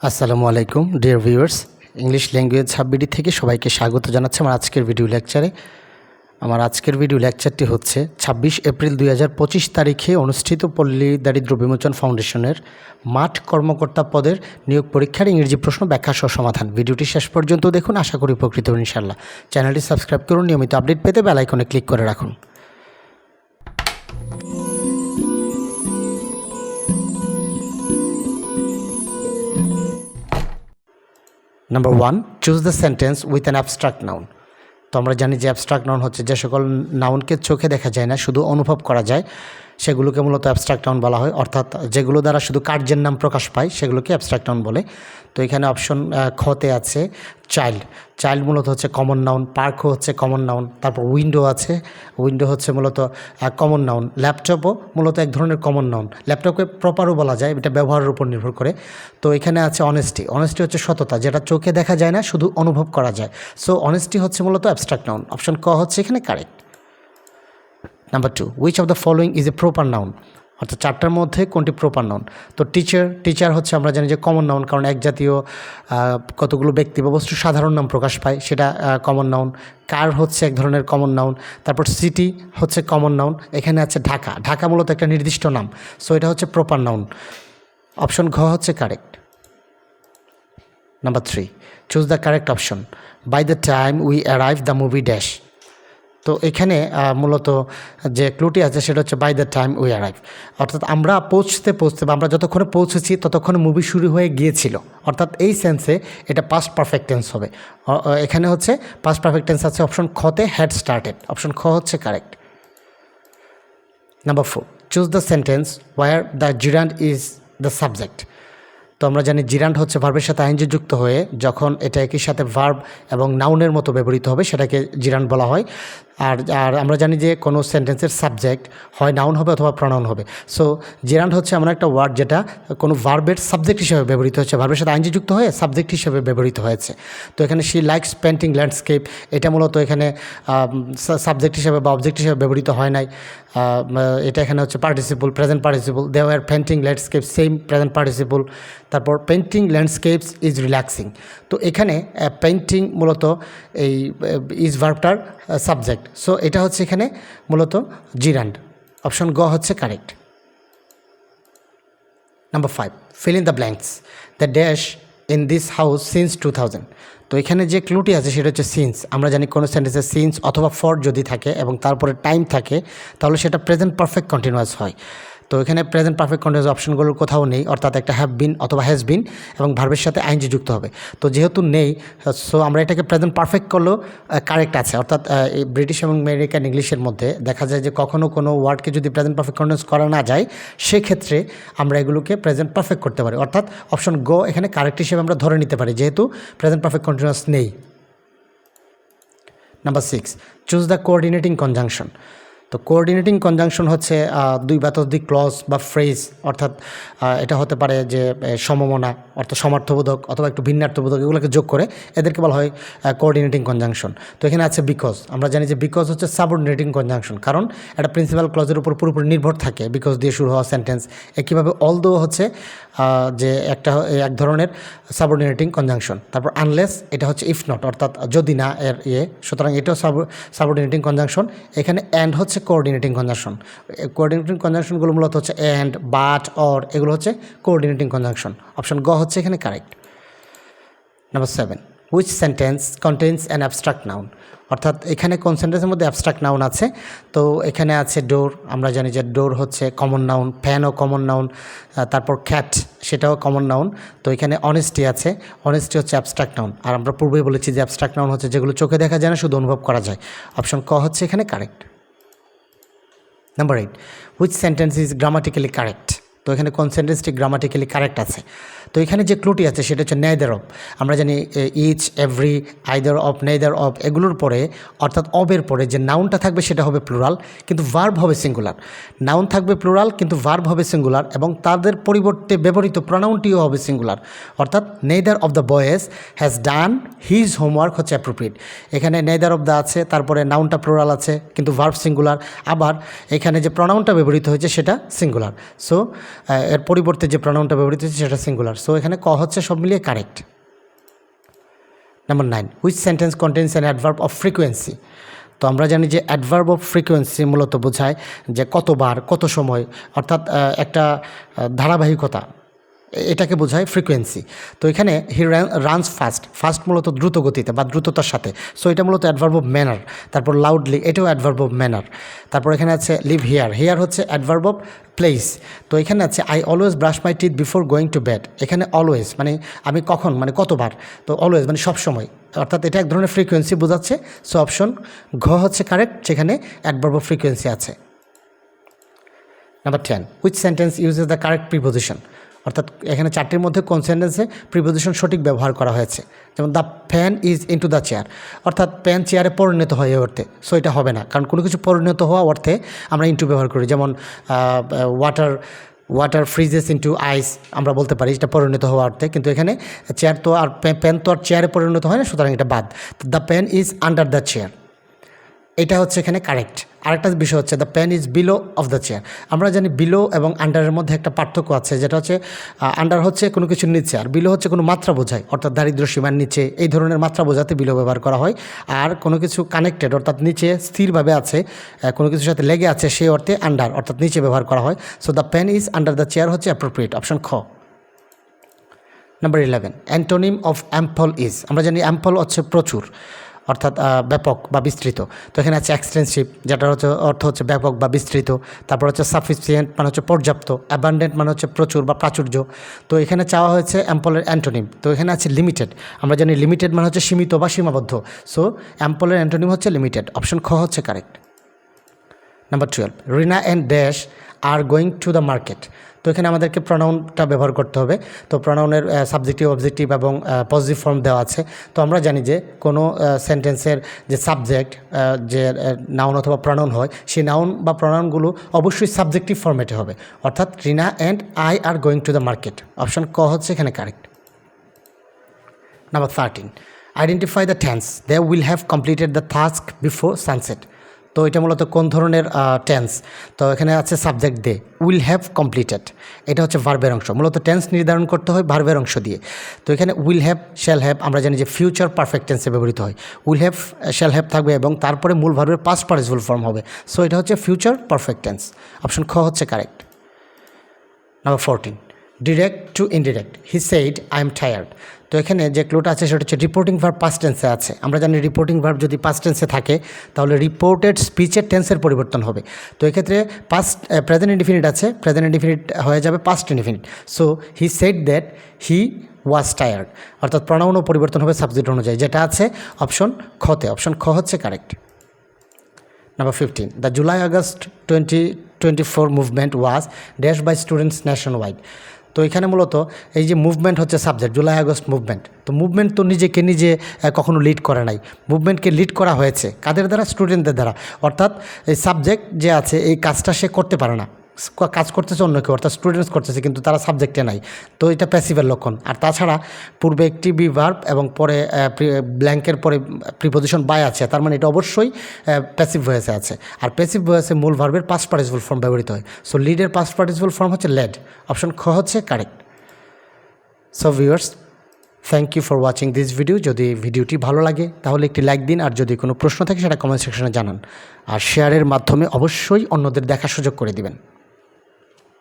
আসসালামু আলাইকুম dear viewers English language হাববিডি থেকে সবাইকে স্বাগত জানাচ্ছি আমার আজকের ভিডিও লেকচারে আমার আজকের ভিডিও লেকচারটি হচ্ছে ছাব্বিশ এপ্রিল দুই হাজার পঁচিশ তারিখে অনুষ্ঠিত পল্লী দারিদ্র বিমোচন ফাউন্ডেশনের মাঠ কর্মকর্তা পদের নিয়োগ পরীক্ষার ইংরেজি প্রশ্ন ব্যাখ্যা সহ সমাধান। ভিডিওটি শেষ পর্যন্ত দেখুন, আশা করি উপকৃত ইনশাল্লাহ চ্যানেলটি সাবস্ক্রাইব করুন, নিয়মিত আপডেট পেতে বেলাইকনে ক্লিক করে রাখুন। Number one choose the sentence with an abstract noun তো আমরা জানি যে অ্যাবস্ট্রাক্ট নাউন হচ্ছে যে সকল নাউনকে চোখে দেখা যায় না, শুধু অনুভব করা যায়। সেগুলোকে মূলত অ্যাবস্ট্রাক্ট বলা হয়। অর্থাৎ যেগুলো দ্বারা শুধু কার্যের নাম প্রকাশ পায়, সেগুলোকে অ্যাবস্ট্রাক্ট বলে। তো এখানে অপশন খতে আছে চাইল্ড চাইল্ড মূলত হচ্ছে কমন নাউন পার্কও হচ্ছে কমন নাউন তারপর উইন্ডো আছে। উইন্ডো হচ্ছে মূলত কমন নাউন ল্যাপটপও মূলত এক ধরনের কমন নাউন ল্যাপটপকে প্রপারও বলা যায়, এটা ব্যবহারের উপর নির্ভর করে। তো এখানে আছে অনেস্টি অনেস্টি হচ্ছে সততা, যেটা চোখে দেখা যায় না, শুধু অনুভব করা যায়। সো অনেস্টি হচ্ছে মূলত অ্যাবস্ট্রাক্ট নাউন অপশন ক হচ্ছে এখানে correct number two which of the following is a proper noun অর্থাৎ চারটার মধ্যে কোনটি প্রপার নাউন তো টিচার টিচার হচ্ছে আমরা জানি যে কমন নাউন কারণ এক জাতীয় কতগুলো ব্যক্তি বা বস্তু সাধারণ নাম প্রকাশ পায়, সেটা কমন নাউন কার হচ্ছে এক ধরনের কমন নাউন তারপর সিটি হচ্ছে কমন নাউন এখানে আছে ঢাকা। ঢাকা মূলত একটা নির্দিষ্ট নাম। সো এটা হচ্ছে প্রপার নাউন অপশন ঘ হচ্ছে correct number three choose the correct option by the time we arrive the movie dash তো এখানে মূলত যে ক্লুটি আছে সেটা হচ্ছে by the time we arrive অর্থাৎ আমরা পৌঁছতে পৌঁছতে বা আমরা যতক্ষণে পৌঁছেছি ততক্ষণে মুভি শুরু হয়ে গিয়েছিল। অর্থাৎ এই সেন্সে এটা পাস্ট পারফেক্ট টেন্স হবে। এখানে হচ্ছে পাস্ট পারফেক্ট টেন্স আছে অপশন খতে হ্যাড স্টার্টেড অপশন খ হচ্ছে correct number four choose the sentence where the gerund is the subject তো আমরা জানি জিরান্ড হচ্ছে ভার্বের সাথে আইনজি যুক্ত হয়ে যখন এটা একই সাথে ভার্ব এবং নাউনের মতো ব্যবহৃত হবে, সেটাকে জিরান্ড বলা হয়। আর আর আমরা জানি যে কোনো সেন্টেন্সের সাবজেক্ট হয় নাউন হবে অথবা প্রনাউন হবে। সো জিরান্ড হচ্ছে এমন একটা ওয়ার্ড যেটা কোনো ভার্বের সাবজেক্ট হিসেবে ব্যবহৃত হচ্ছে ভার্বের সাথে আইনজি যুক্ত হয়ে সাবজেক্ট হিসেবে ব্যবহৃত হয়েছে। তো এখানে সি লাইকস পেন্টিং ল্যান্ডস্কেপ এটা মূলত এখানে সাবজেক্ট হিসেবে বা অবজেক্ট হিসেবে ব্যবহৃত হয় নাই। এটা এখানে হচ্ছে participle present participle they are painting landscape same present participle তারপর পেন্টিং ল্যান্ডস্কেপস ইজ রিল্যাক্সিং তো এখানে পেন্টিং মূলত এই ইজ ভার্বটার সাবজেক্ট সো এটা হচ্ছে এখানে মূলত জিরান্ড অপশন গ হচ্ছে correct number five fill in the blanks the dash in this house since two thousand তো এখানে যে ক্লুটি আছে সেটা হচ্ছে সিন্স আমরা জানি কোনো সেন্টেন্সে সিন্স অথবা ফর যদি থাকে এবং তারপরে টাইম থাকে, তাহলে সেটা প্রেজেন্ট পারফেক্ট কন্টিনিউয়াস হয়। তো এখানে প্রেজেন্ট পারফেক্ট কন্টিনিউয়াস অপশনগুলোর কোথাও নেই, অর্থাৎ একটা হ্যাভ বিন অথবা হ্যাজ বিন এবং ভার্বের সাথে আইনজি যুক্ত হবে। তো যেহেতু নেই সো আমরা এটাকে প্রেজেন্ট পারফেক্ট করলেও কারেক্ট আছে। অর্থাৎ এই ব্রিটিশ এবং আমেরিকান ইংলিশের মধ্যে দেখা যায় যে কখনো কোনো ওয়ার্ডকে যদি প্রেজেন্ট পারফেক্ট কন্টিনিউস করা না যায়, সেক্ষেত্রে আমরা এগুলোকে প্রেজেন্ট পারফেক্ট করতে পারি। অর্থাৎ অপশন গো এখানে কারেক্ট হিসেবে আমরা ধরে নিতে পারি, যেহেতু প্রেজেন্ট পারফেক্ট কন্টিনিউয়াস নেই। Number six choose the coordinating conjunction তো কোঅর্ডিনেটিং কনজাংশন হচ্ছে দুই বাতদিক ক্লজ বা ফ্রেজ অর্থাৎ এটা হতে পারে যে সমমনা অর্থাৎ সমার্থবোধক অথবা একটু ভিন্নার্থবোধক, এগুলোকে যোগ করে এদেরকে বলা হয় কোঅর্ডিনেটিং কনজাংশন তো এখানে আছে বিকজ আমরা জানি যে বিকজ হচ্ছে সাবঅর্ডিনেটিং কনজাংশন কারণ এটা প্রিন্সিপাল ক্লজের উপর পুরোপুরি নির্ভর থাকে বিকজ দিয়ে শুরু হওয়া সেন্টেন্স একইভাবে অল দো হচ্ছে যে একটা এক ধরনের সাবঅর্ডিনেটিং কনজাংশন তারপর আনলেস এটা হচ্ছে ইফ নট অর্থাৎ যদি না, এর ইয়ে। সুতরাং এটাও সাব সাবঅর্ডিনেটিং কনজাংশন এখানে অ্যান্ড হচ্ছে কোঅর্ডিনেটিং কনজাংশন কোঅর্ডিনেটিং কনজাংশনগুলো মূলত হচ্ছে অ্যান্ড বাট অর এগুলো হচ্ছে কোঅর্ডিনেটিং কনজাংশন অপশন গ হচ্ছে এখানে correct number seven which sentence contains an abstract noun অর্থাৎ এখানে কোন সেন্টেন্সের মধ্যে অ্যাবস্ট্রাক্ট নাউন আছে? তো এখানে আছে ডোর আমরা জানি যে ডোর হচ্ছে কমন নাউন ফ্যানও কমন নাউন তারপর খ্যাট সেটাও কমন নাউন তো এখানে অনেস্টি আছে অনেস্টি হচ্ছে অ্যাবস্ট্রাক্ট নাউন আর আমরা পূর্বেই বলেছি যে অ্যাবস্ট্রাক্ট নাউন হচ্ছে যেগুলো চোখে দেখা যায় না, শুধু অনুভব করা যায়। অপশন ক হচ্ছে এখানে correct number eight which sentence is grammatically correct তো এখানে কোন সেন্টেন্সটি গ্রামাটিক্যালি কারেক্ট আছে। তো এখানে যে ক্লুটি আছে সেটা হচ্ছে নেদার অফ আমরা জানি each every either of neither of এগুলোর পরে, অর্থাৎ অবের পরে যে নাউনটা থাকবে সেটা হবে প্লুরাল কিন্তু ভার্ব হবে সিঙ্গুলার নাউন থাকবে প্লুরাল কিন্তু ভার্ব হবে সিঙ্গুলার এবং তাদের পরিবর্তে ব্যবহৃত প্রনাউনটিও হবে সিঙ্গুলার অর্থাৎ neither of the boys has done his homework হচ্ছে অ্যাপ্রোপ্রিয়েট এখানে নেদার অফ দ্য আছে, তারপরে নাউনটা প্লুরাল আছে, কিন্তু ভার্ব সিঙ্গুলার আবার এখানে যে প্রনাউনটা ব্যবহৃত হয়েছে সেটা সিঙ্গুলার সো এর পরিবর্তে যে প্রোনাউনটা ব্যবহৃত হচ্ছে সেটা সিঙ্গুলার সো এখানে ক হচ্ছে সব মিলিয়ে correct number nine which sentence contains an adverb of frequency তো আমরা জানি যে অ্যাডভার্ব অফ ফ্রিকোয়েন্সি মূলত বোঝায় যে কতবার, কত সময়, অর্থাৎ একটা ধারাবাহিকতা। এটাকে বোঝায় ফ্রিকোয়েন্সি তো এখানে হি রানস ফাস্ট ফাস্ট মূলত দ্রুত গতিতে বা দ্রুততার সাথে। সো এটা মূলত অ্যাডভার্ব অফ ম্যানার তারপর লাউডলি এটাও অ্যাডভার্ব অফ ম্যানার তারপর এখানে আছে লিভ হিয়ার হেয়ার হচ্ছে অ্যাডভার্ব অফ প্লেস তো এখানে আছে I always brush my teeth before going to bed এখানে অলওয়েজ মানে আমি কখন মানে কতবার? তো অলওয়েজ মানে সবসময়। অর্থাৎ এটা এক ধরনের ফ্রিকোয়েন্সি বোঝাচ্ছে। সো অপশন ঘ হচ্ছে কারেক্ট যেখানে অ্যাডভার্ব অফ ফ্রিকোয়েন্সি আছে। Number ten which sentence uses the correct preposition অর্থাৎ এখানে চারটির মধ্যে কোন সেন্টেন্সে প্রিপোজিশন সঠিক ব্যবহার করা হয়েছে। যেমন the fan is into the chair অর্থাৎ প্যান চেয়ারে পরিণত হয় এই অর্থে। সো এটা হবে না। কারণ কোনো কিছু পরিণত হওয়া অর্থে আমরা ইনটু ব্যবহার করি। যেমন water water freezes into ice আমরা বলতে পারি এটা পরিণত হওয়া অর্থে। কিন্তু এখানে চেয়ার তো আর প্যান তো আর চেয়ারে পরিণত হয় না, সুতরাং এটা বাদ। The pen is under the chair এটা হচ্ছে এখানে কারেক্ট আরেকটা বিষয় হচ্ছে the pen is below of the chair আমরা জানি বিলো এবং আন্ডারের মধ্যে একটা পার্থক্য আছে, যেটা হচ্ছে আন্ডার হচ্ছে কোনো কিছুর নিচে আর বিলো হচ্ছে কোনো মাত্রা বোঝায়, অর্থাৎ দারিদ্র সীমার নিচে, এই ধরনের মাত্রা বোঝাতে বিলো ব্যবহার করা হয়। আর কোনো কিছু কানেক্টেড অর্থাৎ নিচে স্থিরভাবে আছে কোনো কিছুর সাথে লেগে আছে সেই অর্থে আন্ডার অর্থাৎ নিচে ব্যবহার করা হয়। So the pen is under the chair হচ্ছে অ্যাপ্রোপ্রিয়েট অপশন খ। Number eleven antonym of ample is আমরা জানি অ্যাম্পল হচ্ছে প্রচুর। অর্থাৎ ব্যাপক বা বিস্তৃত। তো এখানে আছে এক্সটেন্সিভ যেটার হচ্ছে, অর্থ হচ্ছে ব্যাপক বা বিস্তৃত। তারপর হচ্ছে সাফিসিয়েন্ট মানে হচ্ছে পর্যাপ্ত। অ্যাবান্ডেন্ট মানে হচ্ছে প্রচুর বা প্রাচুর্য। তো এখানে চাওয়া হয়েছে অ্যাম্পলের অ্যান্টোনিম তো এখানে আছে লিমিটেড আমরা জানি লিমিটেড মানে হচ্ছে সীমিত বা সীমাবদ্ধ। সো অ্যাম্পলের অ্যান্টোনিম হচ্ছে লিমিটেড অপশন খ হচ্ছে correct number twelve Rina and dash are going to the market তো এখানে আমাদেরকে প্রনাউনটা ব্যবহার করতে হবে। তো প্রনাউনের সাবজেক্টিভ অবজেক্টিভ এবং পজিটিভ ফর্ম দেওয়া আছে। তো আমরা জানি যে কোনো সেন্টেন্সের যে সাবজেক্ট যে নাউন অথবা প্রনাউন হয়, সেই নাউন বা প্রনাউনগুলো অবশ্যই সাবজেক্টিভ ফর্মেটে হবে। অর্থাৎ Rina and I are going to the market option ক হচ্ছে এখানে correct number thirteen identify the tense they will have completed the task before sunset তো এটা মূলত কোন ধরনের টেন্স তো এখানে আছে subject they will have completed এটা হচ্ছে ভার্বের অংশ। মূলত টেন্স নির্ধারণ করতে হয় ভার্বের অংশ দিয়ে। তো এখানে উইল হ্যাভ শ্যাল হ্যাভ আমরা জানি যে ফিউচার পারফেক্ট টেন্সে ব্যবহৃত হয়। উইল হ্যাভ শ্যাল হ্যাভ থাকবে এবং তারপরে মূল ভার্বের পাস্ট পার্টিসিপাল ফর্ম হবে। সো এটা হচ্ছে ফিউচার পারফেক্ট টেন্স অপশন খ হচ্ছে correct number fourteen direct to indirect he said I am tired তো এখানে যে ক্লুটা আছে সেটা হচ্ছে রিপোর্টিং ভার্ব পাস্ট টেন্সে আছে। আমরা জানি রিপোর্টিং ভার্ব যদি পাস্ট টেন্সে থাকে, তাহলে রিপোর্টেড স্পিচের টেন্সের পরিবর্তন হবে। তো এক্ষেত্রে পাস্ট প্রেজেন্ট ইনডিফিনিট আছে প্রেজেন্ট ইনডিফিনিট হয়ে যাবে past indefinite so he said that he was tired অর্থাৎ প্রণাউনও পরিবর্তন হবে সাবজেক্ট অনুযায়ী। যেটা আছে অপশন খতে অপশন খ হচ্ছে correct Number 15. The July August 2024 movement was dashed by students nationwide. তো এখানে মূলত এই যে মুভমেন্ট হচ্ছে সাবজেক্ট জুলাই আগস্ট মুভমেন্ট তো মুভমেন্ট তো নিজেকে নিজে কখনো লিড করে নাই। মুভমেন্টকে লিড করা হয়েছে কাদের দ্বারা? স্টুডেন্টদের দ্বারা। অর্থাৎ এই সাবজেক্ট যে আছে, এই কাজটা সে করতে পারে না। কাজ করতেছে অন্য কেউ, অর্থাৎ স্টুডেন্টস করতেছে, কিন্তু তারা সাবজেক্টে নাই। তো এটা প্যাসিভের লক্ষণ। আর তাছাড়া পূর্বে একটি বিভার্ব এবং পরে ব্ল্যাঙ্কের পরে প্রিপোজিশন বাই আছে। তার মানে এটা অবশ্যই প্যাসিভ ভয়েসে আছে। আর প্যাসিভ ভয়েসে মূল ভার্বের পাস্ট পার্টিসিপাল ফর্ম ব্যবহৃত হয়। সো লিডের পাস্ট পার্টিসিপাল ফর্ম হচ্ছে লেড অপশন খ হচ্ছে correct so viewers thank you for watching this video যদি ভিডিওটি ভালো লাগে, তাহলে একটি লাইক দিন। আর যদি কোনো প্রশ্ন থাকে, সেটা কমেন্ট সেকশনে জানান। আর শেয়ারের মাধ্যমে অবশ্যই অন্যদের দেখার সুযোগ করে দিবেন।